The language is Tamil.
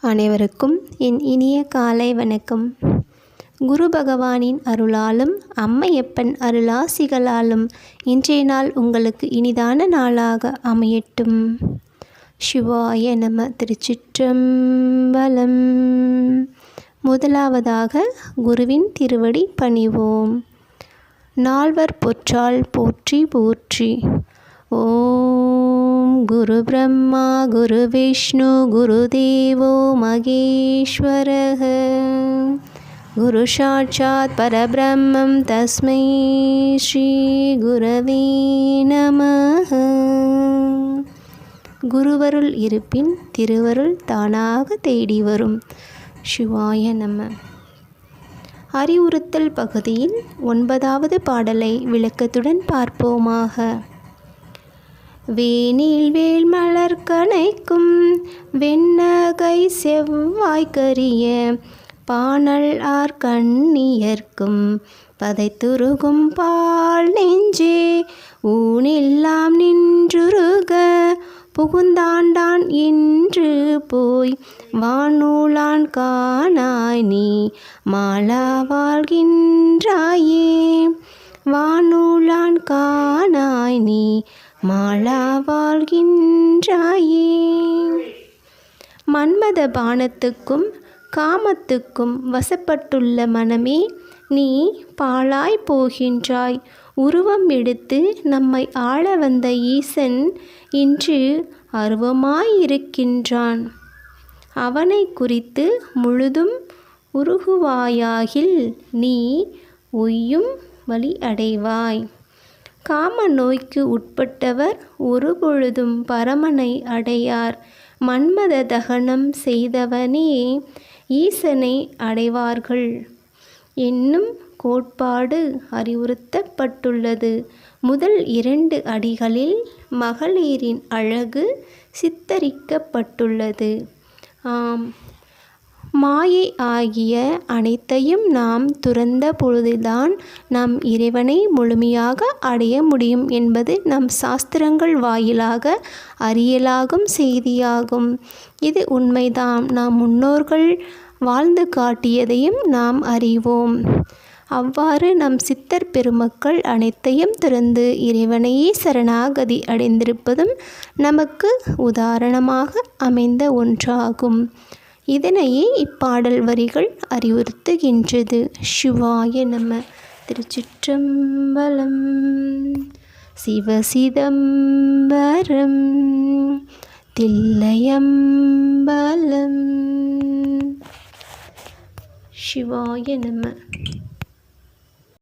அனைவருக்கும் என் இனிய காலை வணக்கம். குரு பகவானின் அருளாலும் அம்மையப்பன் அருளாசிகளாலும் இன்றைய நாள் உங்களுக்கு இனிதான நாளாக அமையட்டும். சிவாய நம திருச்சிற்றம்பலம். முதலாவதாக குருவின் திருவடி பணிவோம். நால்வர் பொற்றால் போற்றி போற்றி. ஓம் குரு பிரம்மா குரு விஷ்ணு குரு தேவோ மகேஸ்வரः குரு சாட்சாத் பரபிரம்மம் தஸ்மை ஸ்ரீ குரவே நமः குருவருள் இருப்பின் திருவருள் தானாக தேடி வரும். சிவாய நம. அறிவுறுத்தல் பகுதியில் ஒன்பதாவது பாடலை விளக்கத்துடன் பார்ப்போமாக. வேனில் வேல் மலர் கணைக்கும் வெண்ணகை செவ்வாய்க்கரிய பானல் ஆர் கண்ணியர்க்கும் பதைத்துருகும் பால் நெஞ்சே. ஊனெல்லாம் நின்றுருக புகுந்தாண்டான் இன்று போய் வானூலான் காணாய் நீ மாலா வாழ்கின்றாயே. வானூலான் காணாய் நீ மாலா வாழ்கின்றாயே. மன்மத பானத்துக்கும் காமத்துக்கும் வசப்பட்டுள்ள மனமே நீ பாழாய் போகின்றாய். உருவம் எடுத்து நம்மை ஆள வந்த ஈசன் இன்று அருவமாயிருக்கின்றான் அவனை குறித்து முழுதும் உருகுவாயாகில் நீ உய்யும் வழி அடைவாய். காம நோய்க்கு உட்பட்டவர் ஒரு பொழுதும் பரமனை அடையார். மன்மத தகனம் செய்தவனே ஈசனை அடைவார்கள். என்னும் கோட்பாடு அறிவுறுத்தப்பட்டுள்ளது. முதல் இரண்டு அடிகளில் மகளிரின் அழகு சித்தரிக்கப்பட்டுள்ளது. ஆம் மாயை ஆகிய அனைத்தையும் நாம் துறந்த பொழுதுதான் நம் இறைவனை முழுமையாக அடைய முடியும் என்பது நம் சாஸ்திரங்கள் வாயிலாக அறியலாகும் செய்தியாகும். இது உண்மைதான். நம் முன்னோர்கள் வாழ்ந்து காட்டியதையும் நாம் அறிவோம். அவ்வாறு நம் சித்தர் பெருமக்கள் அனைத்தையும் திறந்து இறைவனையே சரணாகதி அடைந்திருப்பதும் நமக்கு உதாரணமாக அமைந்த ஒன்றாகும். இதனையே இப்பாடல் வரிகள் அறிவுறுத்துகின்றது. சிவாய நம. திருச்சிற்றம்பலம். சிவசிதம்பரம். தில்லையம்பலம். சிவாய நம.